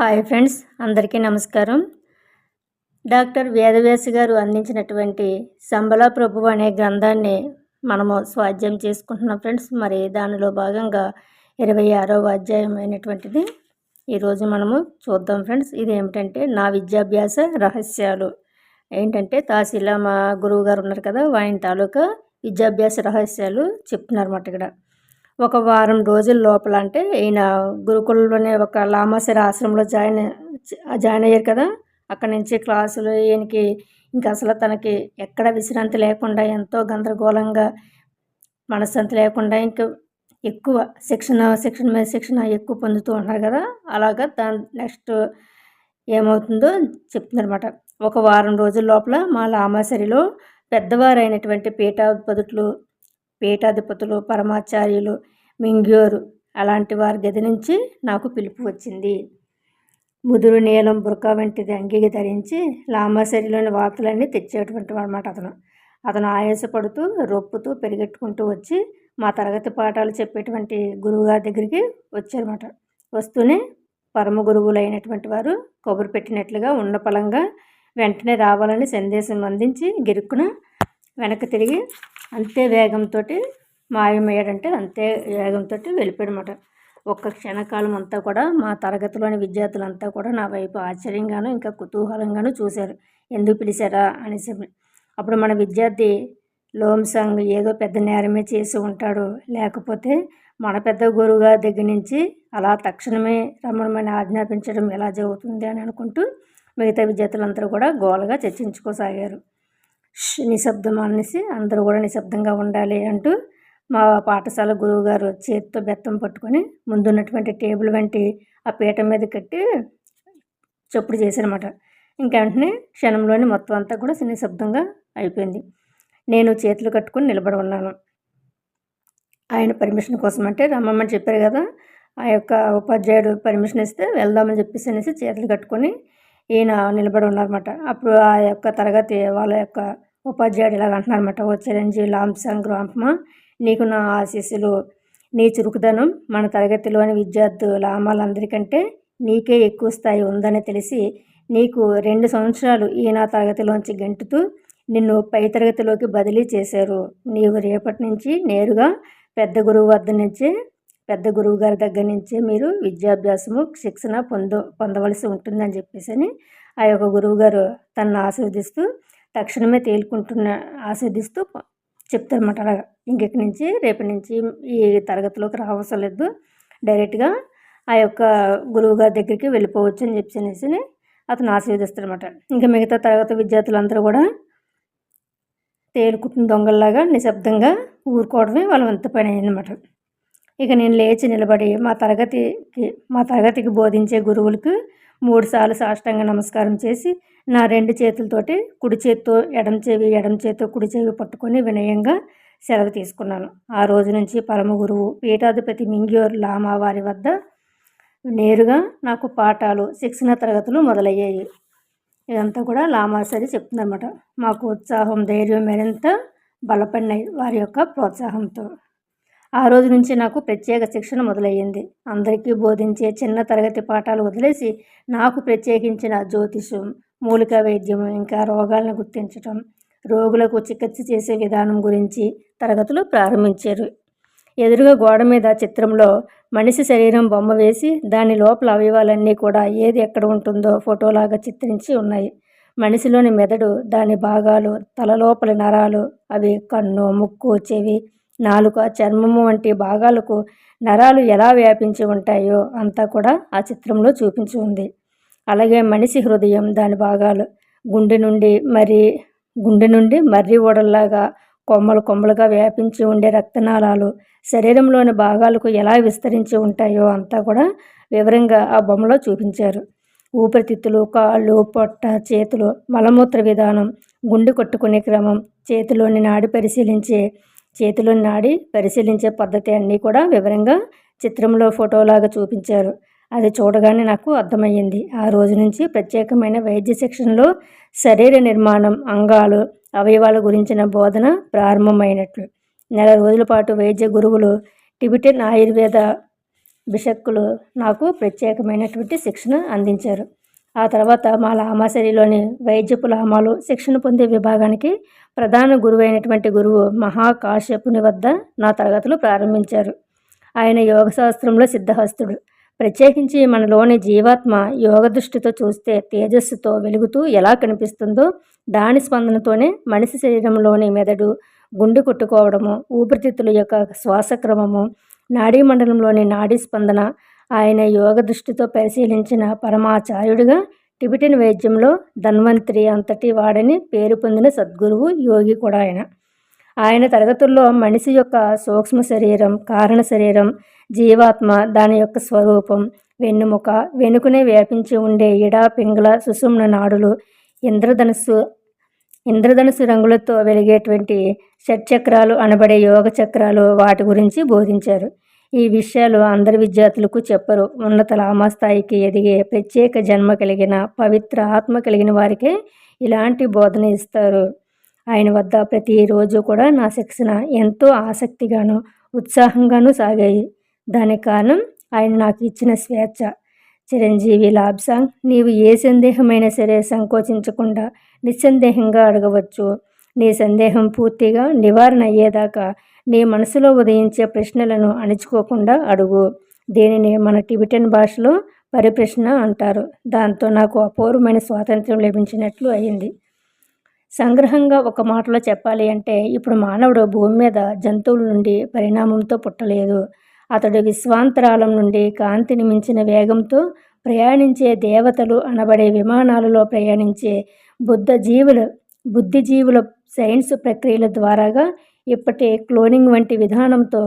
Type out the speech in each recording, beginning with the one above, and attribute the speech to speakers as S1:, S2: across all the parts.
S1: hi friends అందరికీ నమస్కారం doctor వేదవ్యాసి గారు అందించినటువంటి సంబల ప్రభు అనే గ్రంథాన్ని మనము స్వాధ్యం చేసుకుంటున్నాం ఫ్రెండ్స్ మరి దానిలో భాగంగా ఇరవై ఆరవ అధ్యాయం అయినటువంటిది ఈరోజు మనము చూద్దాం ఫ్రెండ్స్ ఇది ఏమిటంటే నా విద్యాభ్యాస రహస్యాలు ఏంటంటే తహసీలా మా గురువు గారు ఉన్నారు కదా వాయిన్ తాలూకా విద్యాభ్యాస రహస్యాలు చెప్తున్నారన్నమాట ఇక్కడ ఒక వారం రోజుల లోపల అంటే ఈయన గురుకులంలోనే ఒక లామాసరి ఆశ్రమంలో జాయిన్ జాయిన్ అయ్యారు కదా అక్కడి నుంచి క్లాసులు ఈయనకి ఇంకా అసలు తనకి ఎక్కడ విశ్రాంతి లేకుండా ఎంతో గందరగోళంగా మనశ్శాంతి లేకుండా ఇంకా ఎక్కువ శిక్షణ శిక్షణ మీద శిక్షణ ఎక్కువ పొందుతూ ఉంటారు కదా అలాగా దాని నెక్స్ట్ ఏమవుతుందో చెప్తుందనమాట ఒక వారం రోజుల లోపల మా లామాసరిలో పెద్దవారైనటువంటి పీఠాధిపతులు పీఠాధిపతులు పరమాచార్యులు మింగ్యూరు అలాంటి వారి గది నుంచి నాకు పిలుపు వచ్చింది ముదురు నీలం బురకా వంటిది అంగీకి ధరించి లామాశరిలోని వార్తలన్నీ తెచ్చేటువంటి అనమాట అతను అతను ఆయాసపడుతూ రొప్పుతూ పెరిగెట్టుకుంటూ వచ్చి మా తరగతి పాఠాలు చెప్పేటువంటి గురువుగారి దగ్గరికి వచ్చారన్నమాట వస్తూనే పరమ గురువులు అయినటువంటి వారు కొబ్బరి పెట్టినట్లుగా ఉన్న పలంగా వెంటనే రావాలని సందేశం అందించి గిరుక్కున వెనక్కి తిరిగి అంతే వేగంతో మాయమయ్యాడంటే అంతే వేగంతో అనమాట ఒక్క క్షణకాలం అంతా కూడా మా తరగతిలోని విద్యార్థులంతా కూడా నా వైపు ఆశ్చర్యంగాను ఇంకా కుతూహలంగాను చూశారు ఎందుకు పిలిచారా అనేసి అప్పుడు మన విద్యార్థి లోమ్సంగ్ ఏదో పెద్ద నేరమే చేసి ఉంటాడు లేకపోతే మన పెద్ద గురువుగా దగ్గర నుంచి అలా తక్షణమే రమణమని ఆజ్ఞాపించడం ఎలా జరుగుతుంది అని అనుకుంటూ మిగతా విద్యార్థులందరూ కూడా గోలగా చర్చించుకోసాగారు నిశ్శబ్దం అనేసి అందరూ కూడా నిశ్శబ్దంగా ఉండాలి అంటూ మా పాఠశాల గురువుగారు చేతితో బెత్తం పట్టుకొని ముందున్నటువంటి టేబుల్ వంటి ఆ పీట మీద కట్టి చప్పుడు చేశారనమాట ఇంకా వెంటనే క్షణంలోని మొత్తం అంతా కూడా నిశ్శబ్దంగా అయిపోయింది నేను చేతులు కట్టుకుని నిలబడి ఉన్నాను ఆయన పర్మిషన్ కోసం అంటే రమ్మని చెప్పారు కదా ఆ యొక్క ఉపాధ్యాయుడు పర్మిషన్ ఇస్తే వెళ్దామని చెప్పేసి అనేసి చేతులు కట్టుకొని ఈయన నిలబడి ఉన్నారన్నమాట అప్పుడు ఆ యొక్క తరగతి వాళ్ళ యొక్క ఉపాధ్యాయుడు ఇలాగ అంటున్నారు అనమాట ఓ చిరంజీవి లాంసంగ్ గ్రామ నీకు నా ఆశీస్సులు నీ చురుకుదనం మన తరగతిలోని విద్యార్థుల అమ్మాలందరికంటే నీకే ఎక్కువ స్థాయి ఉందని తెలిసి నీకు రెండు సంవత్సరాలు ఈ నా తరగతిలోంచి గెంటుతూ నిన్ను పై తరగతిలోకి బదిలీ చేశారు నీవు రేపటి నుంచి నేరుగా పెద్ద గురువు వద్ద నుంచే పెద్ద గురువు గారి దగ్గర నుంచే మీరు విద్యాభ్యాసము శిక్షణ పొంద పొందవలసి ఉంటుందని చెప్పేసి అని ఆ యొక్క గురువుగారు తనను ఆశీర్వదిస్తూ తక్షణమే తేలుకుంటున్న ఆస్వాదిస్తూ చెప్తారన్నమాట అలాగా ఇంకెక్కడి నుంచి రేపటి నుంచి ఈ తరగతిలోకి రావసరం లేదు డైరెక్ట్గా ఆ యొక్క గురువుగారి దగ్గరికి వెళ్ళిపోవచ్చు అని చెప్పి అనేసి అతను ఆశీర్వదిస్తాడనమాట ఇంకా మిగతా తరగతి విద్యార్థులందరూ కూడా తేలుకుంటున్న దొంగల్లాగా నిశ్శబ్దంగా ఊరుకోవడమే వాళ్ళ వంత పని అయిందన్నమాట ఇక నేను లేచి నిలబడి మా తరగతికి మా తరగతికి బోధించే గురువులకు మూడుసార్లు సాష్టంగ నమస్కారం చేసి నా రెండు చేతులతోటి కుడి చేతితో ఎడం చెవి ఎడం చేతితో కుడి చెవి పట్టుకొని వినయంగా సెలవు తీసుకున్నాను ఆ రోజు నుంచి పరమ గురువు పీఠాధిపతి మింగ్యూర్ లామా వారి వద్ద నేరుగా నాకు పాఠాలు శిక్షణ తరగతులు మొదలయ్యాయి ఇదంతా కూడా లామాసరి చెప్తుందన్నమాట మాకు ఉత్సాహం ధైర్యం మరింత బలపడినాయి వారి యొక్క ప్రోత్సాహంతో ఆ రోజు నుంచి నాకు ప్రత్యేక శిక్షణ మొదలయ్యింది అందరికీ బోధించే చిన్న తరగతి పాఠాలు వదిలేసి నాకు ప్రత్యేకించిన జ్యోతిషం మూలిక వైద్యం ఇంకా రోగాలను గుర్తించటం రోగులకు చికిత్స చేసే విధానం గురించి తరగతులు ప్రారంభించారు ఎదురుగా గోడ మీద చిత్రంలో మనిషి శరీరం బొమ్మ వేసి దాని లోపల అవయవాలన్నీ కూడా ఏది ఎక్కడ ఉంటుందో ఫోటోలాగా చిత్రించి ఉన్నాయి మనిషిలోని మెదడు దాని భాగాలు తల నరాలు అవి కన్ను ముక్కు చెవి నాలుక చర్మము వంటి భాగాలకు నరాలు ఎలా వ్యాపించి ఉంటాయో అంతా కూడా ఆ చిత్రంలో చూపించి ఉంది అలాగే మనిషి హృదయం దాని భాగాలు గుండె నుండి మరి గుండె నుండి మర్రి ఓడల్లాగా కొమ్మలు కొమ్మలుగా వ్యాపించి ఉండే రక్తనాళాలు శరీరంలోని భాగాలకు ఎలా విస్తరించి ఉంటాయో అంతా కూడా వివరంగా ఆ బొమ్మలో చూపించారు ఊపిరితిత్తులు కాళ్ళు పొట్ట చేతులు మలమూత్ర విధానం గుండె కొట్టుకునే క్రమం చేతిలోని నాడి పరిశీలించే చేతులు నాడి పరిశీలించే పద్ధతి అన్నీ కూడా వివరంగా చిత్రంలో ఫోటోలాగా చూపించారు అది చూడగానే నాకు అర్థమయ్యింది ఆ రోజు నుంచి ప్రత్యేకమైన వైద్య శిక్షణలో శరీర నిర్మాణం అంగాలు అవయవాల గురించిన బోధన ప్రారంభమైనట్లు నెల రోజుల పాటు వైద్య గురువులు టిబిటన్ ఆయుర్వేద బిషక్కులు నాకు ప్రత్యేకమైనటువంటి శిక్షణ అందించారు ఆ తర్వాత మా లామాసరిలోని వైద్యపు లామాలు శిక్షణ పొందే విభాగానికి ప్రధాన గురువైనటువంటి గురువు మహాకాశ్యపుని వద్ద నా తరగతులు ప్రారంభించారు ఆయన యోగశాస్త్రంలో సిద్ధహస్తుడు ప్రత్యేకించి మనలోని జీవాత్మ యోగ దృష్టితో చూస్తే తేజస్సుతో వెలుగుతూ ఎలా కనిపిస్తుందో దాని స్పందనతోనే మనిషి శరీరంలోని మెదడు గుండె కొట్టుకోవడము ఊపిరితిత్తుల యొక్క శ్వాసక్రమము నాడీ మండలంలోని నాడీ స్పందన ఆయన యోగ దృష్టితో పరిశీలించిన పరమాచార్యుడిగా టిబెటన్ వైద్యంలో ధన్వంతరి అంతటి వాడని పేరు పొందిన సద్గురువు యోగి కూడా ఆయన ఆయన తరగతుల్లో మనిషి యొక్క సూక్ష్మ శరీరం కారణ శరీరం జీవాత్మ దాని యొక్క స్వరూపం వెన్నుముక వెనుకనే వ్యాపించి ఉండే ఇడ పింగళ సుషుమ్న నాడులు ఇంద్రధనుస్సు ఇంద్రధనుసు రంగులతో వెలిగేటువంటి షట్చక్రాలు అనబడే యోగ చక్రాలు వాటి గురించి బోధించారు ఈ విషయాలు అందరి విద్యార్థులకు చెప్పరు ఉన్నత లామాస్థాయికి ఎదిగే ప్రత్యేక జన్మ కలిగిన పవిత్ర ఆత్మ కలిగిన వారికే ఇలాంటి బోధన ఇస్తారు ఆయన వద్ద ప్రతిరోజు కూడా నా శిక్షణ ఎంతో ఆసక్తిగాను ఉత్సాహంగాను సాగాయి దానికి కారణం ఆయన నాకు ఇచ్చిన స్వేచ్ఛ చిరంజీవి లాబ్సాంగ్ నీవు ఏ సందేహమైనా సరే సంకోచించకుండా నిస్సందేహంగా అడగవచ్చు నీ సందేహం పూర్తిగా నివారణ అయ్యేదాకా నీ మనసులో ఉదయించే ప్రశ్నలను అణుచుకోకుండా అడుగు దీనిని మన టిబిటన్ భాషలో పరిప్రశ్న అంటారు దాంతో నాకు అపూర్వమైన స్వాతంత్రం లభించినట్లు అయింది సంగ్రహంగా ఒక మాటలో చెప్పాలి అంటే ఇప్పుడు మానవుడు భూమి మీద జంతువుల నుండి పరిణామంతో పుట్టలేదు అతడు విశ్వాంతరాలం నుండి కాంతిని మించిన వేగంతో ప్రయాణించే దేవతలు అనబడే విమానాలలో ప్రయాణించే బుద్ధ జీవుల బుద్ధిజీవుల సైన్స్ ప్రక్రియల ద్వారాగా ఇప్పటి క్లోనింగ్ వంటి విధానంతో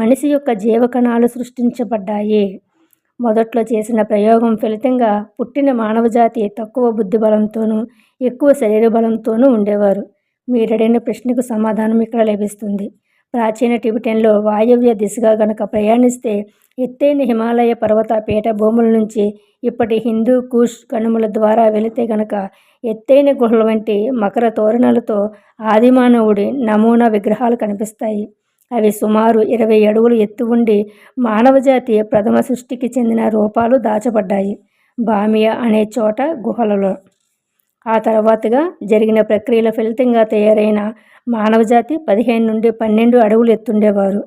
S1: మనిషి యొక్క జీవకణాలు సృష్టించబడ్డాయి మొదట్లో చేసిన ప్రయోగం ఫలితంగా పుట్టిన మానవజాతి తక్కువ బుద్ధి బలంతోనూ ఎక్కువ శరీర బలంతోనూ ఉండేవారు మీరడైన ప్రశ్నకు సమాధానం ఇక్కడ లభిస్తుంది ప్రాచీన టిబిటెన్లో వాయవ్య దిశగా గనక ప్రయాణిస్తే ఎత్తైన హిమాలయ పర్వత పీఠభూముల నుంచి ఇప్పటి హిందూ కూష్ కనుమల ద్వారా వెళితే గనక ఎత్తైన గుహల వంటి మకర తోరణాలతో ఆదిమానవుడి నమూనా విగ్రహాలు కనిపిస్తాయి అవి సుమారు ఇరవై అడుగులు ఎత్తు ఉండి మానవజాతి ప్రథమ సృష్టికి చెందిన రూపాలు దాచబడ్డాయి బామియా అనే చోట గుహలలో ఆ తర్వాతగా జరిగిన ప్రక్రియల ఫలితంగా తయారైన మానవజాతి పదిహేను నుండి పన్నెండు అడుగులు ఎత్తుండేవారు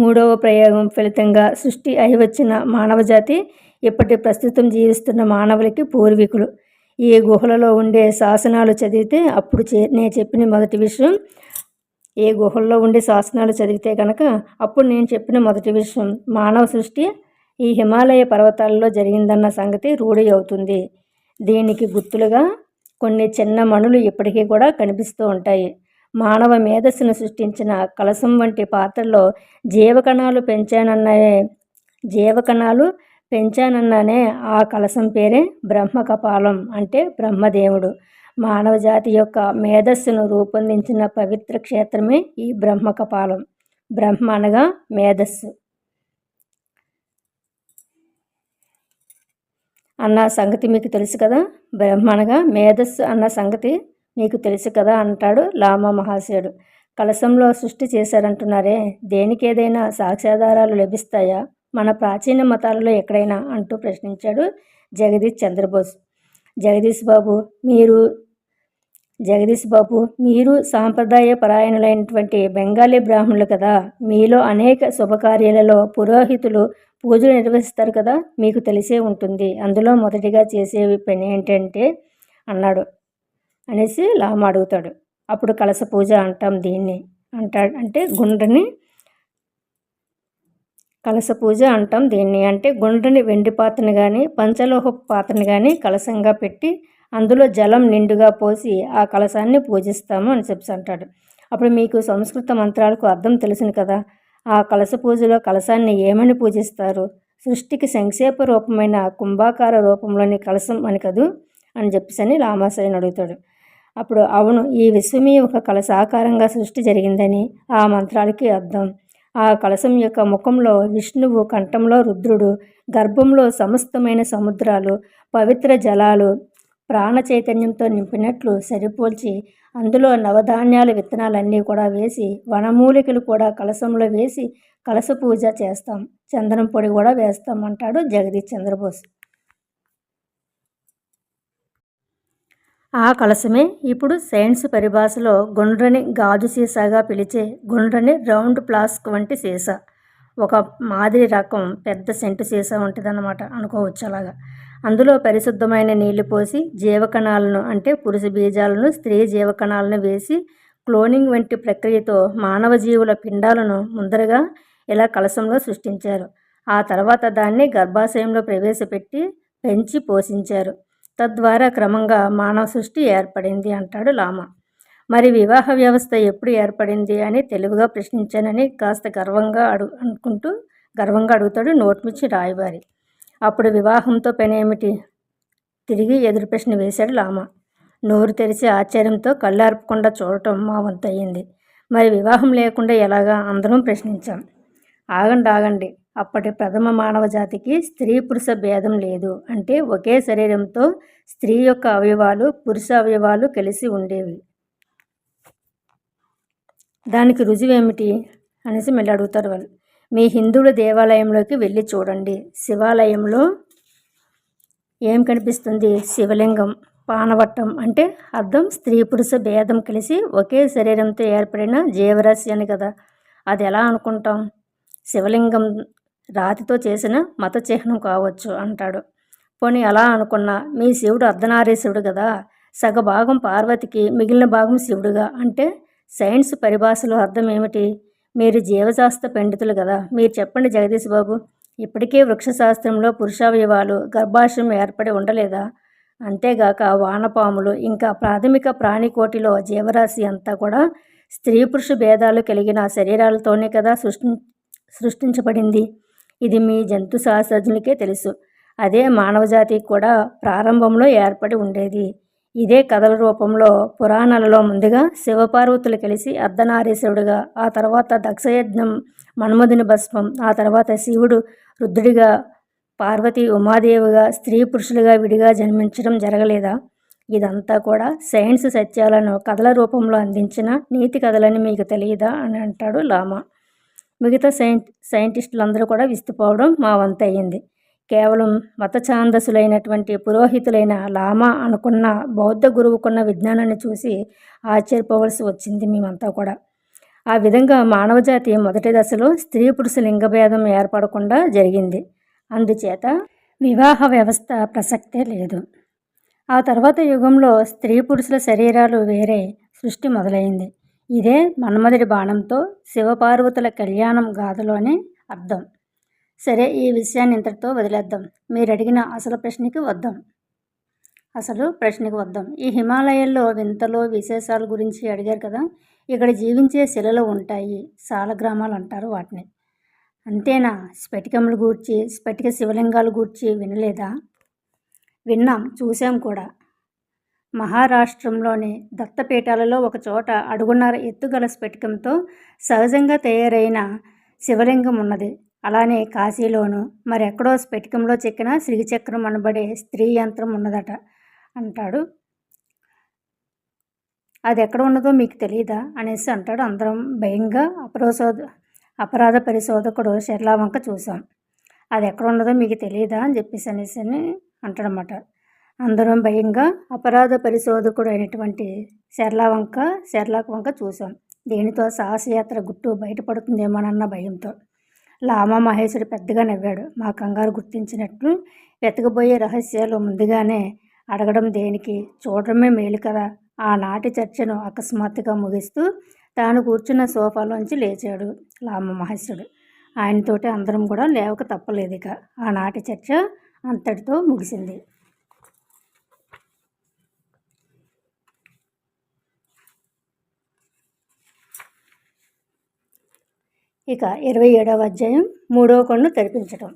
S1: మూడవ ప్రయోగం ఫలితంగా సృష్టి అయి వచ్చిన మానవజాతి ఇప్పటి ప్రస్తుతం జీవిస్తున్న మానవులకి పూర్వీకులు ఈ గుహలలో ఉండే శాసనాలు చదివితే అప్పుడు చే నేను చెప్పిన మొదటి విషయం ఏ గుహల్లో ఉండే శాసనాలు చదివితే కనుక అప్పుడు నేను చెప్పిన మొదటి విషయం మానవ సృష్టి ఈ హిమాలయ పర్వతాల్లో జరిగిందన్న సంగతి రూఢి అవుతుంది దీనికి గుర్తులుగా కొన్ని చిన్న మణులు ఇప్పటికీ కూడా కనిపిస్తూ ఉంటాయి మానవ మేధస్సును సృష్టించిన కలసం వంటి పాత్రలో జీవకణాలు పెంచానన్ననే జీవకణాలు పెంచానన్ననే ఆ కలసం పేరే బ్రహ్మ కపాలం అంటే బ్రహ్మదేవుడు మానవ జాతి యొక్క మేధస్సును రూపొందించిన పవిత్ర క్షేత్రమే ఈ బ్రహ్మ కపాలం బ్రహ్మ అనగా మేధస్సు అన్న సంగతి మీకు తెలుసు కదా బ్రహ్మ అనగా మేధస్సు అన్న సంగతి మీకు తెలుసు కదా అంటాడు లామా మహాశయుడు కలశంలో సృష్టి చేశారంటున్నారే దేనికేదైనా సాక్ష్యాధారాలు లభిస్తాయా మన ప్రాచీన మతాలలో ఎక్కడైనా అంటూ ప్రశ్నించాడు జగదీష్ చంద్రబోస్ జగదీష్ బాబు మీరు జగదీష్ బాబు మీరు సాంప్రదాయ పరాయణులైనటువంటి బెంగాలీ బ్రాహ్మణులు కదా మీలో అనేక శుభకార్యాలలో పురోహితులు పూజలు నిర్వహిస్తారు కదా మీకు తెలిసే ఉంటుంది అందులో మొదటిగా చేసే పని ఏంటంటే అన్నాడు అనేసి లామ అడుగుతాడు అప్పుడు కలస పూజ అంటాం దీన్ని అంటాడు అంటే గుండ్రని కలస పూజ అంటాం దీన్ని అంటే గుండ్రని వెండి పాత్రను కానీ పంచలోహ పాత్రను కానీ కలసంగా పెట్టి అందులో జలం నిండుగా పోసి ఆ కలసాన్ని పూజిస్తాము అని చెప్పి అంటాడు అప్పుడు మీకు సంస్కృత మంత్రాలకు అర్థం తెలిసింది కదా ఆ కలస పూజలో కలసాన్ని ఏమని పూజిస్తారు సృష్టికి సంక్షేప రూపమైన కుంభాకార రూపంలోని కలసం అని కదూ అని చెప్పేసి అని రామాశయని అడుగుతాడు అప్పుడు అవును ఈ విశ్వమే ఒక కళ సాకారంగా సృష్టి జరిగిందని ఆ మంత్రాలకి అర్థం ఆ కలశం యొక్క ముఖంలో విష్ణువు కంఠంలో రుద్రుడు గర్భంలో సమస్తమైన సముద్రాలు పవిత్ర జలాలు ప్రాణ చైతన్యంతో నింపినట్లు సరిపోల్చి అందులో నవధాన్యాల విత్తనాలన్నీ కూడా వేసి వనమూలికలు కూడా కలశంలో వేసి కలశ పూజ చేస్తాం చందనం పొడి కూడా వేస్తాం అంటాడు జగదీష్ చంద్రబోస్ ఆ కలసమే ఇప్పుడు సైన్స్ పరిభాషలో గుండ్రని గాజు సీసాగా పిలిచే గుండ్రని రౌండ్ ప్లాస్క్ వంటి సీసా ఒక మాదిరి రకం పెద్ద సెంటు సీసా ఉంటుందన్నమాట అనుకోవచ్చు అలాగా అందులో పరిశుద్ధమైన నీళ్లు పోసి జీవకణాలను అంటే పురుష బీజాలను స్త్రీ జీవకణాలను వేసి క్లోనింగ్ వంటి ప్రక్రియతో మానవ జీవుల పిండాలను ముందరగా ఇలా కలసంలో సృష్టించారు ఆ తర్వాత దాన్ని గర్భాశయంలో ప్రవేశపెట్టి పెంచి పోషించారు తద్వారా క్రమంగా మానవ సృష్టి ఏర్పడింది అంటాడు లామా మరి వివాహ వ్యవస్థ ఎప్పుడు ఏర్పడింది అని తెలుగుగా ప్రశ్నించానని కాస్త గర్వంగా అడు అనుకుంటూ గర్వంగా అడుగుతాడు నోట్మిచ్చి రాయబారి అప్పుడు వివాహంతో పని ఏమిటి తిరిగి ఎదురు ప్రశ్న వేశాడు లామా నోరు తెరిచి ఆశ్చర్యంతో కళ్ళార్పకుండా చూడటం మా వంతయింది మరి వివాహం లేకుండా ఎలాగా అందరం ప్రశ్నించాం ఆగండి ఆగండి అప్పటి ప్రథమ మానవ జాతికి స్త్రీ పురుష భేదం లేదు అంటే ఒకే శరీరంతో స్త్రీ యొక్క అవయవాలు పురుష అవయవాలు కలిసి ఉండేవి దానికి రుజువేమిటి అనేసి మళ్ళీ అడుగుతారు వాళ్ళు మీ హిందువుల దేవాలయంలోకి వెళ్ళి చూడండి శివాలయంలో ఏం కనిపిస్తుంది శివలింగం పానవట్టం అంటే అర్థం స్త్రీ పురుష భేదం కలిసి ఒకే శరీరంతో ఏర్పడిన జీవరాశి అని కదా అది ఎలా అనుకుంటాం శివలింగం రాతితో చేసిన మత చిహ్నం కావచ్చు అంటాడు పోనీ అలా అనుకున్నా మీ శివుడు అర్ధనారీశివుడు కదా సగభాగం పార్వతికి మిగిలిన భాగం శివుడుగా అంటే సైన్స్ పరిభాషలో అర్థం ఏమిటి మీరు జీవశాస్త్ర పండితులు కదా మీరు చెప్పండి జగదీష్ బాబు ఇప్పటికే వృక్షశాస్త్రంలో పురుషావయవాలు గర్భాశయం ఏర్పడి ఉండలేదా అంతేగాక వానపాములు ఇంకా ప్రాథమిక ప్రాణికోటిలో జీవరాశి అంతా కూడా స్త్రీ పురుష భేదాలు కలిగిన శరీరాలతోనే కదా సృష్టి సృష్టించబడింది ఇది మీ జంతు శాస్త్రజ్ఞులకే తెలుసు అదే మానవజాతికి కూడా ప్రారంభంలో ఏర్పడి ఉండేది ఇదే కథల రూపంలో పురాణాలలో ముందుగా శివపార్వతులు కలిసి అర్ధనారీశ్వరుడుగా ఆ తర్వాత దక్షయజ్ఞం మన్మధుని భస్మం ఆ తర్వాత శివుడు రుద్రుడిగా పార్వతి ఉమాదేవిగా స్త్రీ పురుషులుగా విడిగా జన్మించడం జరగలేదా ఇదంతా కూడా సైన్స్ సత్యాలను కథల రూపంలో అందించిన నీతి కథలని మీకు తెలియదా అని అంటాడు లామా మిగతా సైన్ సైంటిస్టులందరూ కూడా విస్తుపోవడం మా వంతయింది కేవలం మత ఛాందసులైనటువంటి పురోహితులైన లామా అనుకున్న బౌద్ధ గురువుకున్న విజ్ఞానాన్ని చూసి ఆశ్చర్యపోవలసి వచ్చింది మేమంతా కూడా ఆ విధంగా మానవజాతి మొదటి దశలో స్త్రీ పురుష లింగభేదం ఏర్పడకుండా జరిగింది అందుచేత వివాహ వ్యవస్థ ప్రసక్తే లేదు ఆ తర్వాత యుగంలో స్త్రీ పురుషుల శరీరాలు వేరే సృష్టి మొదలైంది ఇదే మన్మధుడి బాణంతో శివపార్వతుల కళ్యాణం గాథలోని అర్థం సరే ఈ విషయాన్ని ఇంతటితో వదిలేద్దాం మీరు అడిగిన అసలు ప్రశ్నకి వద్దాం అసలు ప్రశ్నకి వద్దాం ఈ హిమాలయాల్లో వింతలు విశేషాల గురించి అడిగారు కదా ఇక్కడ జీవించే శిలలు ఉంటాయి సాల గ్రామాలు అంటారు వాటిని అంతేనా స్ఫటికములు గూర్చి స్ఫటిక శివలింగాలు గూర్చి వినలేదా విన్నాం చూసాం కూడా మహారాష్ట్రంలోని దత్తపీఠాలలో ఒకచోట అడుగున్నర ఎత్తుగల స్ఫటికంతో సహజంగా తయారైన శివలింగం ఉన్నది అలానే కాశీలోను మరెక్కడో స్ఫటికంలో చెక్కిన శ్రీచక్రం అనబడే స్త్రీ యంత్రం ఉన్నదట అంటాడు అది ఎక్కడ ఉన్నదో మీకు తెలియదా అనేసి అంటాడు అందరం భయంగా అపరాధ అపరాధ పరిశోధకుడు షెర్లా వంక చూసాం అది ఎక్కడ ఉన్నదో మీకు తెలియదా అని చెప్పేసి అనేసి అంటాడనమాట అందరం భయంగా అపరాధ పరిశోధకుడు అయినటువంటి శర్లా వంక శర్లాక్ వంక చూసాం దీనితో సాహసయాత్ర గుట్టు బయటపడుతుందేమోనన్న భయంతో లామా మహేశ్వరి పెద్దగా నవ్వాడు మా కంగారు గుర్తించినట్లు వెతకబోయే రహస్యాలు ముందుగానే అడగడం దేనికి చూడడమే మేలు కదా ఆనాటి చర్చను అకస్మాత్తుగా ముగిస్తూ తాను కూర్చున్న సోఫాలోంచి లేచాడు లామ మహేశ్వరుడు ఆయనతోటి అందరం కూడా లేవక తప్పలేదు ఇక ఆనాటి చర్చ అంతటితో ముగిసింది ఇక ఇరవై ఏడవ అధ్యాయం మూడవ కన్ను తెరిపించటం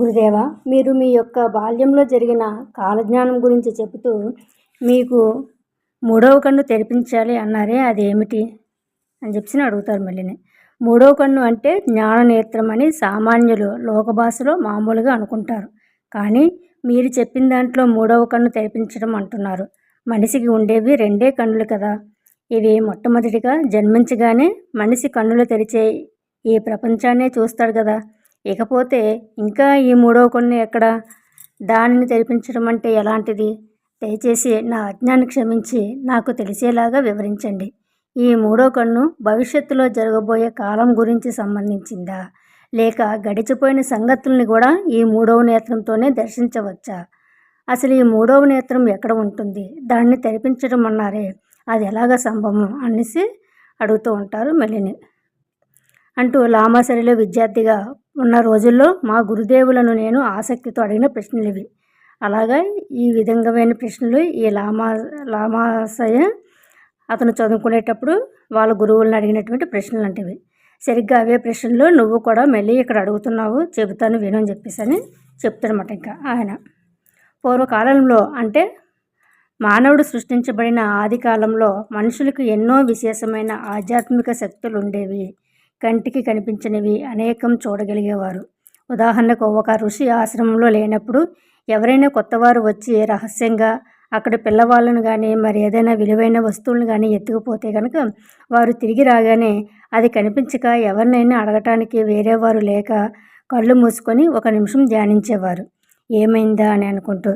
S1: గురుదేవ మీరు మీ యొక్క బాల్యంలో జరిగిన కాలజ్ఞానం గురించి చెబుతూ మీకు మూడవ కన్ను తెరిపించాలి అన్నారే అది ఏమిటి అని చెప్పి అడుగుతారు మళ్ళీని మూడవ కన్ను అంటే జ్ఞాన నేత్రం అని సామాన్యులు లోక భాషలో మామూలుగా అనుకుంటారు కానీ మీరు చెప్పిన దాంట్లో మూడవ కన్ను తెరిపించడం అంటున్నారు మనిషికి ఉండేవి రెండే కన్నులు కదా ఇది మొట్టమొదటిగా జన్మించగానే మనిషి కన్నులు తెరిచే ఈ ప్రపంచాన్నే చూస్తాడు కదా ఇకపోతే ఇంకా ఈ మూడవ కొన్ని ఎక్కడ దానిని తెరిపించడం అంటే ఎలాంటిది దయచేసి నా అజ్ఞాన్ని క్షమించి నాకు తెలిసేలాగా వివరించండి ఈ మూడో కన్ను భవిష్యత్తులో జరగబోయే కాలం గురించి సంబంధించిందా లేక గడిచిపోయిన సంగతుల్ని కూడా ఈ మూడవ నేత్రంతోనే దర్శించవచ్చా అసలు ఈ మూడవ నేత్రం ఎక్కడ ఉంటుంది దాన్ని తెరిపించడం అన్నారే అది ఎలాగ సంభవం అనేసి అడుగుతూ ఉంటారు మెలిని అంటూ లామాసరిలో విద్యార్థిగా ఉన్న రోజుల్లో మా గురుదేవులను నేను ఆసక్తితో అడిగిన ప్రశ్నలు ఇవి అలాగా ఈ విధంగామైన ప్రశ్నలు ఈ లామా లామాశయ అతను చదువుకునేటప్పుడు వాళ్ళ గురువులను అడిగినటువంటి ప్రశ్నలు లాంటివి సరిగ్గా అవే ప్రశ్నలు నువ్వు కూడా మళ్ళీ ఇక్కడ అడుగుతున్నావు చెబుతాను విను అని చెప్పేసి అని చెప్తాడనమాట ఇంకా ఆయన పూర్వకాలంలో అంటే మానవుడు సృష్టించబడిన ఆది కాలంలో మనుషులకు ఎన్నో విశేషమైన ఆధ్యాత్మిక శక్తులు ఉండేవి కంటికి కనిపించినవి అనేకం చూడగలిగేవారు ఉదాహరణకు ఒక ఋషి ఆశ్రమంలో లేనప్పుడు ఎవరైనా కొత్తవారు వచ్చి రహస్యంగా అక్కడ పిల్లవాళ్ళను కానీ మరి ఏదైనా విలువైన వస్తువులను కానీ ఎత్తుకుపోతే కనుక వారు తిరిగి రాగానే అది కనిపించక ఎవరినైనా అడగటానికి వేరేవారు లేక కళ్ళు మూసుకొని ఒక నిమిషం ధ్యానించేవారు ఏమైందా అని అనుకుంటూ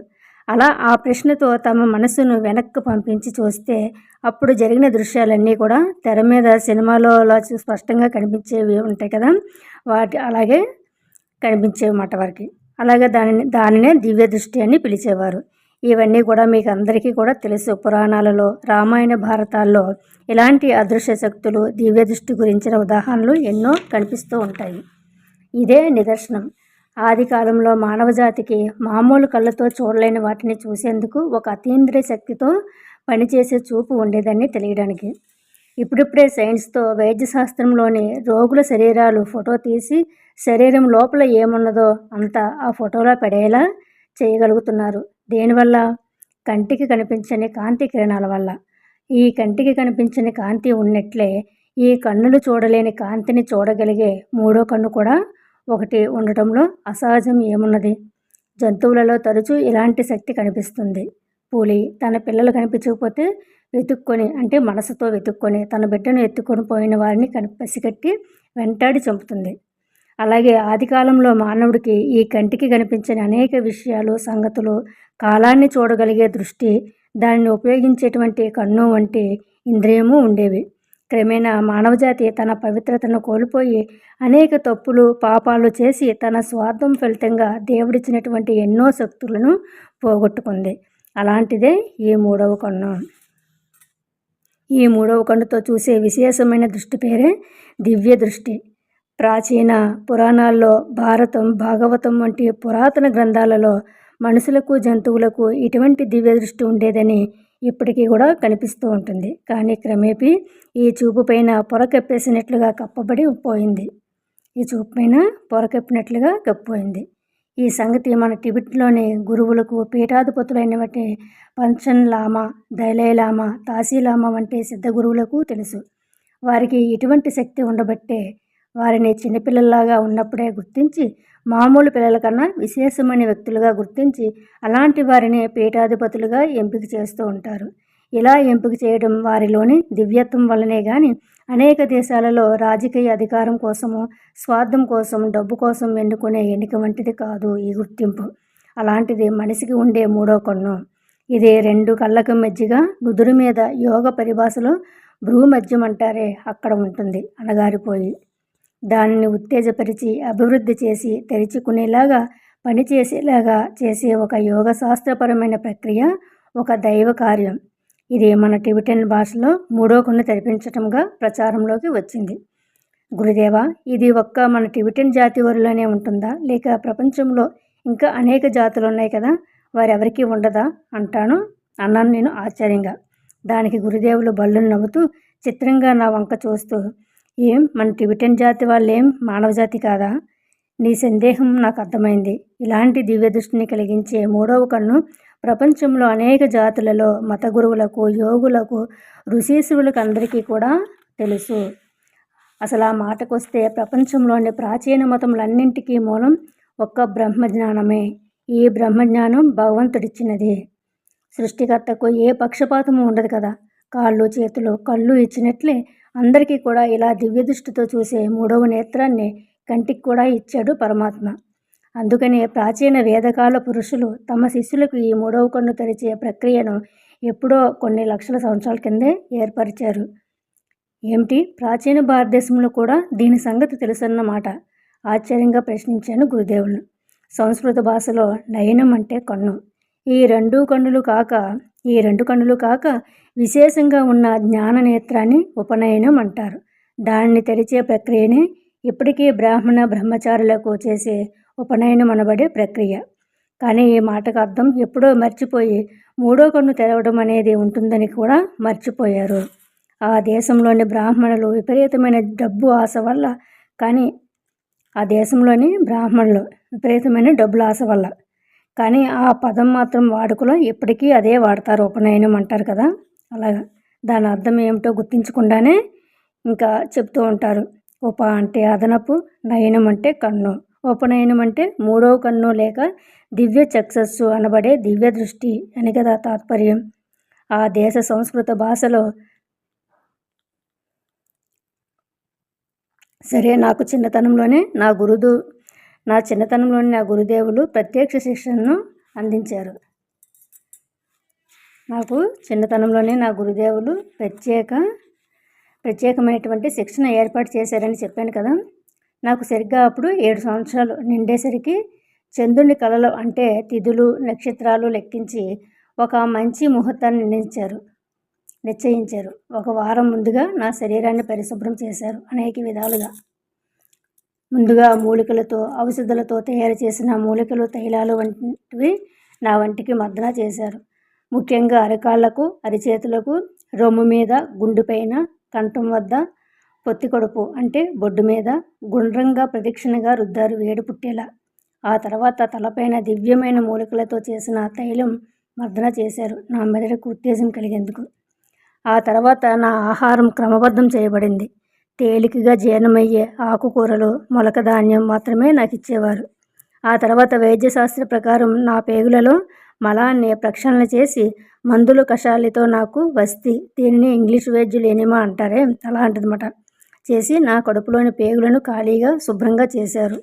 S1: అలా ఆ ప్రశ్నతో తమ మనసును వెనక్కు పంపించి చూస్తే అప్పుడు జరిగిన దృశ్యాలన్నీ కూడా తెర మీద సినిమాలో స్పష్టంగా కనిపించేవి ఉంటాయి కదా వాటి అలాగే కనిపించేవి మాట వారికి అలాగే దానిని దానినే దివ్య దృష్టి అని పిలిచేవారు ఇవన్నీ కూడా మీకు అందరికీ కూడా తెలుసు పురాణాలలో రామాయణ భారతాల్లో ఇలాంటి అదృశ్య శక్తులు దివ్య దృష్టి గురించిన ఉదాహరణలు ఎన్నో కనిపిస్తూ ఉంటాయి ఇదే నిదర్శనం ఆది కాలంలో మానవజాతికి మామూలు కళ్ళతో చూడలేని వాటిని చూసేందుకు ఒక అతీంద్రియ శక్తితో పనిచేసే చూపు ఉండేదని తెలియడానికి ఇప్పుడిప్పుడే సైన్స్తో వైద్యశాస్త్రంలోని రోగుల శరీరాలు ఫోటో తీసి శరీరం లోపల ఏమున్నదో అంతా ఆ ఫోటోలో పడేలా చేయగలుగుతున్నారు దేనివల్ల కంటికి కనిపించని కాంతి కిరణాల వల్ల ఈ కంటికి కనిపించని కాంతి ఉన్నట్లే ఈ కన్నులు చూడలేని కాంతిని చూడగలిగే మూడో కన్ను కూడా ఒకటి ఉండటంలో అసహజం ఏమున్నది జంతువులలో తరచూ ఇలాంటి శక్తి కనిపిస్తుంది పూలి తన పిల్లలు కనిపించకపోతే వెతుక్కొని అంటే మనసుతో వెతుక్కొని తన బిడ్డను ఎత్తుకొని పోయిన వారిని పసిగట్టి వెంటాడి చంపుతుంది అలాగే ఆదికాలంలో మానవుడికి ఈ కంటికి కనిపించని అనేక విషయాలు సంగతులు కాలాన్ని చూడగలిగే దృష్టి దానిని ఉపయోగించేటువంటి కన్ను వంటి ఇంద్రియము ఉండేవి క్రమేణా మానవజాతి తన పవిత్రతను కోల్పోయి అనేక తప్పులు పాపాలు చేసి తన స్వార్థం ఫలితంగా దేవుడిచ్చినటువంటి ఎన్నో శక్తులను పోగొట్టుకుంది అలాంటిదే ఈ మూడవ కన్ను ఈ మూడవ కన్నుతో చూసే విశేషమైన దృష్టి పేరే దివ్య దృష్టి ప్రాచీన పురాణాల్లో భారతం భాగవతం వంటి పురాతన గ్రంథాలలో మనుషులకు జంతువులకు ఇటువంటి దివ్య దృష్టి ఉండేదని ఇప్పటికీ కూడా కనిపిస్తూ ఉంటుంది కానీ క్రమేపీ ఈ చూపు పైన పొర కప్పేసినట్లుగా కప్పబడి పోయింది ఈ చూపు పైన పొర కప్పినట్లుగా కప్పిపోయింది ఈ సంగతి మన టిబిట్లోని గురువులకు పీఠాధిపతులైనటువంటి పంచన్ లామా దైలై లామా తాసీ వంటి సిద్ధ గురువులకు తెలుసు వారికి ఇటువంటి శక్తి ఉండబట్టే వారిని చిన్నపిల్లల్లాగా ఉన్నప్పుడే గుర్తించి మామూలు పిల్లల కన్నా విశేషమైన వ్యక్తులుగా గుర్తించి అలాంటి వారిని పీఠాధిపతులుగా ఎంపిక చేస్తూ ఉంటారు ఇలా ఎంపిక చేయడం వారిలోని దివ్యత్వం వల్లనే కానీ అనేక దేశాలలో రాజకీయ అధికారం కోసము స్వార్థం కోసం డబ్బు కోసం ఎన్నుకునే ఎన్నిక వంటిది కాదు ఈ గుర్తింపు అలాంటిది మనిషికి ఉండే మూడో కొన్ను ఇది రెండు కళ్ళకు మధ్యగా నుదురు మీద యోగ పరిభాషలో భ్రూ అంటారే అక్కడ ఉంటుంది అనగారిపోయి దానిని ఉత్తేజపరిచి అభివృద్ధి చేసి తెరుచుకునేలాగా పనిచేసేలాగా చేసే ఒక యోగ శాస్త్రపరమైన ప్రక్రియ ఒక దైవ కార్యం ఇది మన టిబిటన్ భాషలో మూడో కొన్ని తెరిపించటంగా ప్రచారంలోకి వచ్చింది గురుదేవ ఇది ఒక్క మన టిబిటన్ జాతి వారిలోనే ఉంటుందా లేక ప్రపంచంలో ఇంకా అనేక జాతులు ఉన్నాయి కదా వారెవరికీ ఉండదా అంటాను అన్నాను నేను ఆశ్చర్యంగా దానికి గురుదేవులు బళ్ళు నవ్వుతూ చిత్రంగా నా వంక చూస్తూ ఏం మన టిబిటన్ జాతి వాళ్ళేం మానవజాతి కాదా నీ సందేహం నాకు అర్థమైంది ఇలాంటి దివ్య దృష్టిని కలిగించే మూడవ కన్ను ప్రపంచంలో అనేక జాతులలో మత గురువులకు యోగులకు ఋషీశ్వరులకు అందరికీ కూడా తెలుసు అసలు ఆ మాటకొస్తే ప్రపంచంలోని ప్రాచీన మతములన్నింటికీ మూలం ఒక్క బ్రహ్మజ్ఞానమే ఈ బ్రహ్మజ్ఞానం భగవంతుడిచ్చినది సృష్టికర్తకు ఏ పక్షపాతము ఉండదు కదా కాళ్ళు చేతులు కళ్ళు ఇచ్చినట్లే అందరికీ కూడా ఇలా దివ్య దృష్టితో చూసే మూడవ నేత్రాన్ని కంటికి కూడా ఇచ్చాడు పరమాత్మ అందుకనే ప్రాచీన వేదకాల పురుషులు తమ శిష్యులకు ఈ మూడవ కన్ను తెరిచే ప్రక్రియను ఎప్పుడో కొన్ని లక్షల సంవత్సరాల కిందే ఏర్పరిచారు ఏమిటి ప్రాచీన భారతదేశంలో కూడా దీని సంగతి తెలుసన్నమాట ఆశ్చర్యంగా ప్రశ్నించాను గురుదేవుని సంస్కృత భాషలో నయనం అంటే కన్ను ఈ రెండు కన్నులు కాక ఈ రెండు కన్నులు కాక విశేషంగా ఉన్న జ్ఞాననేత్రాన్ని ఉపనయనం అంటారు దానిని తెరిచే ప్రక్రియనే ఇప్పటికీ బ్రాహ్మణ బ్రహ్మచారులకు చేసే ఉపనయనం అనబడే ప్రక్రియ కానీ ఈ మాటకు అర్థం ఎప్పుడో మర్చిపోయి మూడో కన్ను తెరవడం అనేది ఉంటుందని కూడా మర్చిపోయారు ఆ దేశంలోని బ్రాహ్మణులు విపరీతమైన డబ్బు ఆశ వల్ల కానీ ఆ దేశంలోని బ్రాహ్మణులు విపరీతమైన డబ్బుల ఆశ వల్ల కానీ ఆ పదం మాత్రం వాడుకలో ఇప్పటికీ అదే వాడతారు ఉపనయనం అంటారు కదా అలా దాని అర్థం ఏమిటో గుర్తించకుండానే ఇంకా చెప్తూ ఉంటారు ఉప అంటే అదనపు నయనం అంటే కన్ను ఉపనయనం అంటే మూడవ కన్ను లేక దివ్య చక్సస్సు అనబడే దివ్య దృష్టి అని కదా తాత్పర్యం ఆ దేశ సంస్కృత భాషలో సరే నాకు చిన్నతనంలోనే నా గురుదు నా చిన్నతనంలోనే నా గురుదేవులు ప్రత్యక్ష శిక్షణను అందించారు నాకు చిన్నతనంలోనే నా గురుదేవులు ప్రత్యేక ప్రత్యేకమైనటువంటి శిక్షణ ఏర్పాటు చేశారని చెప్పాను కదా నాకు సరిగ్గా అప్పుడు ఏడు సంవత్సరాలు నిండేసరికి చంద్రుని కళలు అంటే తిథులు నక్షత్రాలు లెక్కించి ఒక మంచి ముహూర్తాన్ని నిర్ణయించారు నిశ్చయించారు ఒక వారం ముందుగా నా శరీరాన్ని పరిశుభ్రం చేశారు అనేక విధాలుగా ముందుగా మూలికలతో ఔషధాలతో తయారు చేసిన మూలికలు తైలాలు వంటివి నా వంటికి మద్దన చేశారు ముఖ్యంగా అరకాళ్లకు అరిచేతులకు రొమ్ము మీద పైన కంఠం వద్ద పొత్తి కొడుపు అంటే బొడ్డు మీద గుండ్రంగా ప్రదక్షిణగా రుద్దారు వేడి పుట్టేలా ఆ తర్వాత తలపైన దివ్యమైన మూలికలతో చేసిన తైలం మర్దన చేశారు నా మెదడుకు ఉత్తేజం కలిగేందుకు ఆ తర్వాత నా ఆహారం క్రమబద్ధం చేయబడింది తేలికగా జీర్ణమయ్యే ఆకుకూరలు మొలక ధాన్యం మాత్రమే నాకు ఇచ్చేవారు ఆ తర్వాత వైద్యశాస్త్ర ప్రకారం నా పేగులలో మలాన్ని ప్రక్షాళన చేసి మందులు కషాయాలతో నాకు వస్తి దీనిని ఇంగ్లీష్ వైద్యులు లేనిమా అంటారే అలాంటిదన్నమాట చేసి నా కడుపులోని పేగులను ఖాళీగా శుభ్రంగా చేశారు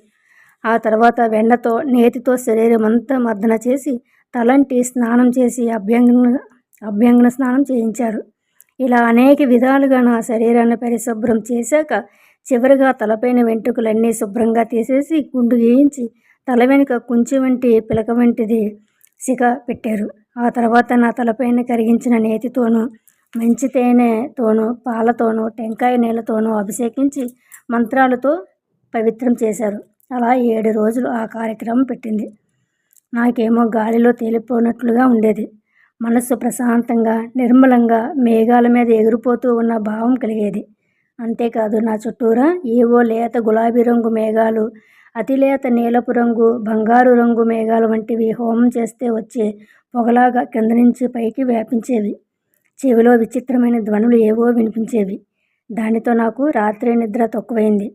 S1: ఆ తర్వాత వెన్నతో నేతితో శరీరం అంతా మర్దన చేసి తలంటి స్నానం చేసి అభ్యంగన అభ్యంగన స్నానం చేయించారు ఇలా అనేక విధాలుగా నా శరీరాన్ని పరిశుభ్రం చేశాక చివరిగా తలపైన వెంట్రుకలన్నీ శుభ్రంగా తీసేసి గుండు గీయించి తల వెనుక కుంచు వంటి పిలక వంటిది శిఖ పెట్టారు ఆ తర్వాత నా తలపైన కరిగించిన నేతితోనూ మంచి తేనెతోనూ పాలతోనూ టెంకాయ నీళ్ళతోనూ అభిషేకించి మంత్రాలతో పవిత్రం చేశారు అలా ఏడు రోజులు ఆ కార్యక్రమం పెట్టింది నాకేమో గాలిలో తేలిపోయినట్లుగా ఉండేది మనస్సు ప్రశాంతంగా నిర్మలంగా మేఘాల మీద ఎగిరిపోతూ ఉన్న భావం కలిగేది అంతేకాదు నా చుట్టూరా ఏవో లేత గులాబీ రంగు మేఘాలు అతిలేత నీలపు రంగు బంగారు రంగు మేఘాలు వంటివి హోమం చేస్తే వచ్చే పొగలాగా కింద నుంచి పైకి వ్యాపించేవి చెవిలో విచిత్రమైన ధ్వనులు ఏవో వినిపించేవి దానితో నాకు రాత్రి నిద్ర తక్కువైంది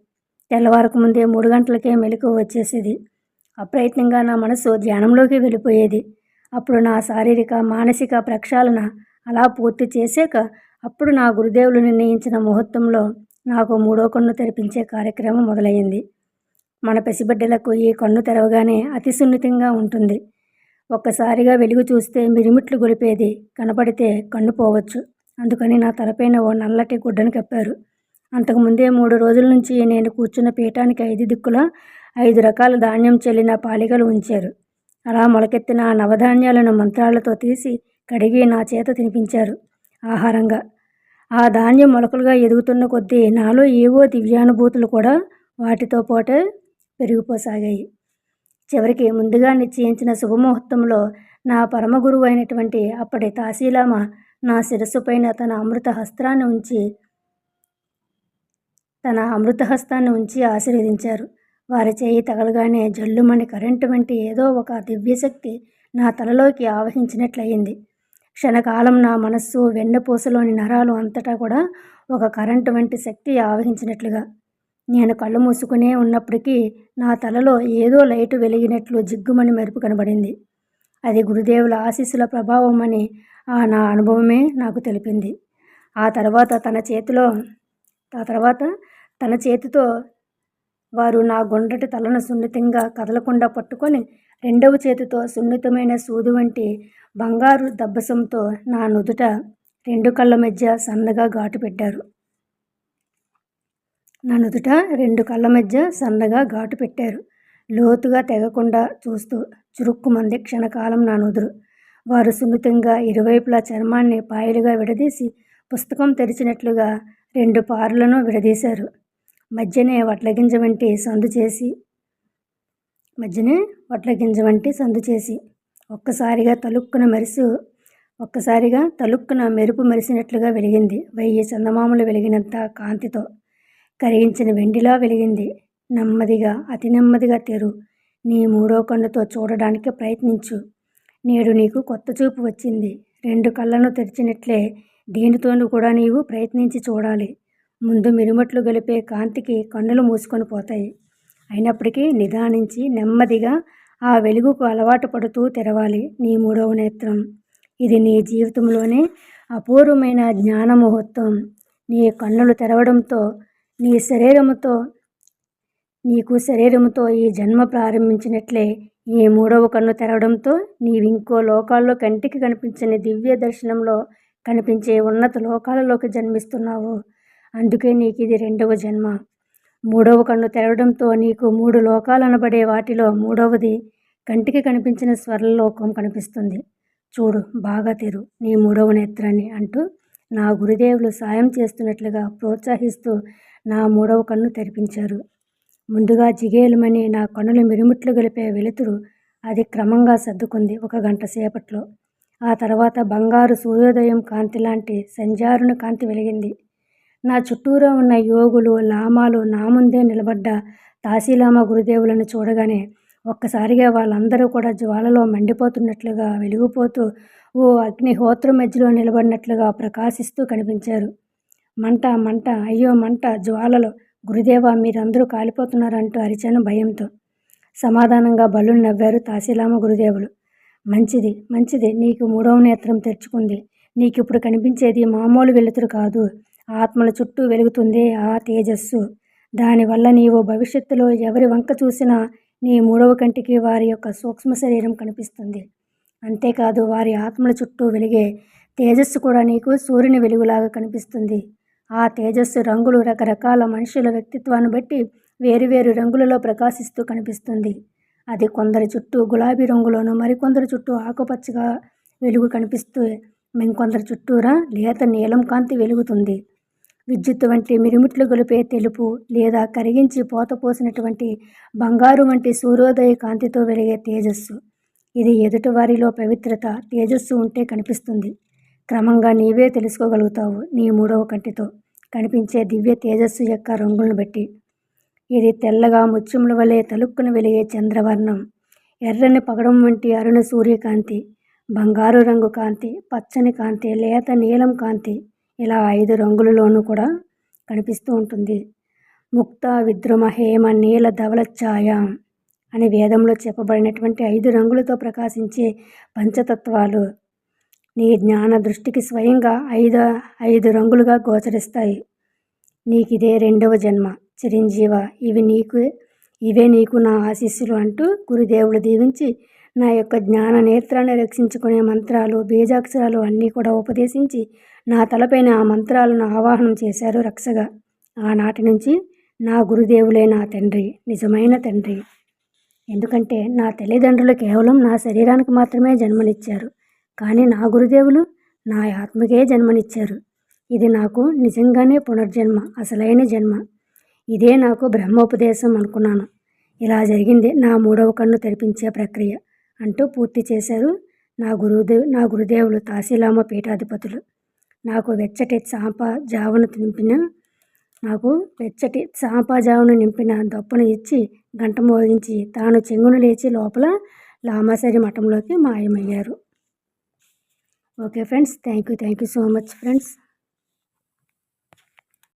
S1: తెల్లవారకు ముందే మూడు గంటలకే మెలకు వచ్చేసేది అప్రయత్నంగా నా మనసు ధ్యానంలోకి వెళ్ళిపోయేది అప్పుడు నా శారీరక మానసిక ప్రక్షాళన అలా పూర్తి చేశాక అప్పుడు నా గురుదేవులు నిర్ణయించిన ముహూర్తంలో నాకు మూడో కన్ను తెరిపించే కార్యక్రమం మొదలైంది మన పసిబిడ్డలకు ఈ కన్ను తెరవగానే అతి సున్నితంగా ఉంటుంది ఒక్కసారిగా వెలుగు చూస్తే మిరిమిట్లు గొలిపేది కనపడితే కన్ను పోవచ్చు అందుకని నా తలపైన ఓ నల్లటి గుడ్డను కప్పారు అంతకుముందే మూడు రోజుల నుంచి నేను కూర్చున్న పీఠానికి ఐదు దిక్కుల ఐదు రకాల ధాన్యం చెల్లిన పాలికలు ఉంచారు అలా మొలకెత్తిన నవధాన్యాలను మంత్రాలతో తీసి కడిగి నా చేత తినిపించారు ఆహారంగా ఆ ధాన్యం మొలకలుగా ఎదుగుతున్న కొద్దీ నాలో ఏవో దివ్యానుభూతులు కూడా వాటితో పాటే పెరిగిపోసాగాయి చివరికి ముందుగా నిశ్చయించిన శుభముహూర్తంలో నా పరమ గురువు అయినటువంటి అప్పటి తాశీలామ నా శిరస్సుపైన తన అమృత హస్త్రాన్ని ఉంచి తన అమృత హస్తాన్ని ఉంచి ఆశీర్వదించారు వారి చేయి తగలగానే జల్లుమని కరెంటు వంటి ఏదో ఒక దివ్యశక్తి నా తలలోకి ఆవహించినట్లయింది క్షణకాలం నా మనస్సు వెన్నపూసలోని నరాలు అంతటా కూడా ఒక కరెంటు వంటి శక్తి ఆవహించినట్లుగా నేను కళ్ళు మూసుకునే ఉన్నప్పటికీ నా తలలో ఏదో లైటు వెలిగినట్లు జిగ్గుమని మెరుపు కనబడింది అది గురుదేవుల ఆశీస్సుల ప్రభావం అని ఆ నా అనుభవమే నాకు తెలిపింది ఆ తర్వాత తన చేతిలో ఆ తర్వాత తన చేతితో వారు నా గుండ్రటి తలను సున్నితంగా కదలకుండా పట్టుకొని రెండవ చేతితో సున్నితమైన సూది వంటి బంగారు దబ్బసంతో నా నుదుట రెండు కళ్ళ మధ్య సన్నగా ఘాటు పెట్టారు నా రెండు కళ్ళ మధ్య సన్నగా ఘాటు పెట్టారు లోతుగా తెగకుండా చూస్తూ చురుక్కు మంది క్షణకాలం నా నుదురు వారు సున్నితంగా ఇరువైపులా చర్మాన్ని పాయలుగా విడదీసి పుస్తకం తెరిచినట్లుగా రెండు పారులను విడదీశారు మధ్యనే వడ్లగింజ వంటి సందు చేసి మధ్యనే వడ్లగింజ వంటి సందు చేసి ఒక్కసారిగా తలుక్కున మెరుసు ఒక్కసారిగా తలుక్కున మెరుపు మెరిసినట్లుగా వెలిగింది వెయ్యి చందమామలు వెలిగినంత కాంతితో కరిగించిన వెండిలా వెలిగింది నెమ్మదిగా అతి నెమ్మదిగా తెరు నీ మూడో కన్నుతో చూడడానికి ప్రయత్నించు నేడు నీకు కొత్త చూపు వచ్చింది రెండు కళ్ళను తెరిచినట్లే దీనితోనూ కూడా నీవు ప్రయత్నించి చూడాలి ముందు మిరుమట్లు గెలిపే కాంతికి కన్నులు మూసుకొని పోతాయి అయినప్పటికీ నిదానించి నెమ్మదిగా ఆ వెలుగుకు అలవాటు పడుతూ తెరవాలి నీ మూడవ నేత్రం ఇది నీ జీవితంలోనే అపూర్వమైన జ్ఞాన ముహూర్తం నీ కన్నులు తెరవడంతో నీ శరీరముతో నీకు శరీరముతో ఈ జన్మ ప్రారంభించినట్లే ఈ మూడవ కన్ను తెరవడంతో నీవింకో లోకాల్లో కంటికి కనిపించని దివ్య దర్శనంలో కనిపించే ఉన్నత లోకాలలోకి జన్మిస్తున్నావు అందుకే నీకు ఇది రెండవ జన్మ మూడవ కన్ను తెరవడంతో నీకు మూడు లోకాలు అనబడే వాటిలో మూడవది కంటికి కనిపించిన స్వర్లలోకం కనిపిస్తుంది చూడు బాగా తెరు నీ మూడవ నేత్రాన్ని అంటూ నా గురుదేవులు సాయం చేస్తున్నట్లుగా ప్రోత్సహిస్తూ నా మూడవ కన్ను తెరిపించారు ముందుగా జిగేలుమని నా కనులు మిరుమిట్లు గలిపే వెలుతురు అది క్రమంగా సర్దుకుంది ఒక గంట సేపట్లో ఆ తర్వాత బంగారు సూర్యోదయం కాంతి లాంటి సంజారుణ కాంతి వెలిగింది నా చుట్టూరా ఉన్న యోగులు లామాలు నా ముందే నిలబడ్డ తాసీలామా గురుదేవులను చూడగానే ఒక్కసారిగా వాళ్ళందరూ కూడా జ్వాలలో మండిపోతున్నట్లుగా వెలిగిపోతూ ఓ అగ్నిహోత్ర మధ్యలో నిలబడినట్లుగా ప్రకాశిస్తూ కనిపించారు మంట మంట అయ్యో మంట జ్వాలలో గురుదేవ మీరందరూ కాలిపోతున్నారంటూ అరిచాను భయంతో సమాధానంగా బలు నవ్వారు తాసీలామ గురుదేవులు మంచిది మంచిది నీకు మూడవ నేత్రం తెరుచుకుంది నీకు ఇప్పుడు కనిపించేది మామూలు వెలుతురు కాదు ఆత్మల చుట్టూ వెలుగుతుంది ఆ తేజస్సు దానివల్ల నీవు భవిష్యత్తులో ఎవరి వంక చూసినా నీ మూడవ కంటికి వారి యొక్క సూక్ష్మ శరీరం కనిపిస్తుంది అంతేకాదు వారి ఆత్మల చుట్టూ వెలిగే తేజస్సు కూడా నీకు సూర్యుని వెలుగులాగా కనిపిస్తుంది ఆ తేజస్సు రంగులు రకరకాల మనుషుల వ్యక్తిత్వాన్ని బట్టి వేరువేరు రంగులలో ప్రకాశిస్తూ కనిపిస్తుంది అది కొందరి చుట్టూ గులాబీ రంగులోను మరికొందరి చుట్టూ ఆకుపచ్చగా వెలుగు కనిపిస్తూ ఇంకొందరి చుట్టూరా లేత నీలం కాంతి వెలుగుతుంది విద్యుత్ వంటి మిరుమిట్లు గొలిపే తెలుపు లేదా కరిగించి పోత పోసినటువంటి బంగారు వంటి సూర్యోదయ కాంతితో వెలిగే తేజస్సు ఇది ఎదుటివారిలో పవిత్రత తేజస్సు ఉంటే కనిపిస్తుంది క్రమంగా నీవే తెలుసుకోగలుగుతావు నీ మూడవ కంటితో కనిపించే దివ్య తేజస్సు యొక్క రంగులను బట్టి ఇది తెల్లగా ముత్యముల వలె తలుక్కున వెలిగే చంద్రవర్ణం ఎర్రని పగడం వంటి అరుణ సూర్యకాంతి బంగారు రంగు కాంతి పచ్చని కాంతి లేత నీలం కాంతి ఇలా ఐదు రంగులలోనూ కూడా కనిపిస్తూ ఉంటుంది ముక్త విద్రుమ హేమ నీల ధవల ఛాయ అని వేదంలో చెప్పబడినటువంటి ఐదు రంగులతో ప్రకాశించే పంచతత్వాలు నీ జ్ఞాన దృష్టికి స్వయంగా ఐదు ఐదు రంగులుగా గోచరిస్తాయి నీకిదే రెండవ జన్మ చిరంజీవ ఇవి నీకు ఇవే నీకు నా ఆశీస్సులు అంటూ గురుదేవుడు దీవించి నా యొక్క జ్ఞాన నేత్రాన్ని రక్షించుకునే మంత్రాలు బీజాక్షరాలు అన్నీ కూడా ఉపదేశించి నా తలపైన ఆ మంత్రాలను ఆవాహనం చేశారు రక్షగా ఆనాటి నుంచి నా గురుదేవులే నా తండ్రి నిజమైన తండ్రి ఎందుకంటే నా తల్లిదండ్రులు కేవలం నా శరీరానికి మాత్రమే జన్మనిచ్చారు కానీ నా గురుదేవులు నా ఆత్మకే జన్మనిచ్చారు ఇది నాకు నిజంగానే పునర్జన్మ అసలైన జన్మ ఇదే నాకు బ్రహ్మోపదేశం అనుకున్నాను ఇలా జరిగింది నా మూడవ కన్ను తెరిపించే ప్రక్రియ అంటూ పూర్తి చేశారు నా గురుదే నా గురుదేవులు తాశీలామ పీఠాధిపతులు నాకు వెచ్చటి సాంప జావను నింపిన నాకు వెచ్చటి చాప జావను నింపిన దొప్పను ఇచ్చి గంట మోగించి తాను చెంగును లేచి లోపల లామాసరి మఠంలోకి మాయమయ్యారు okay friends thank you thank you so much friends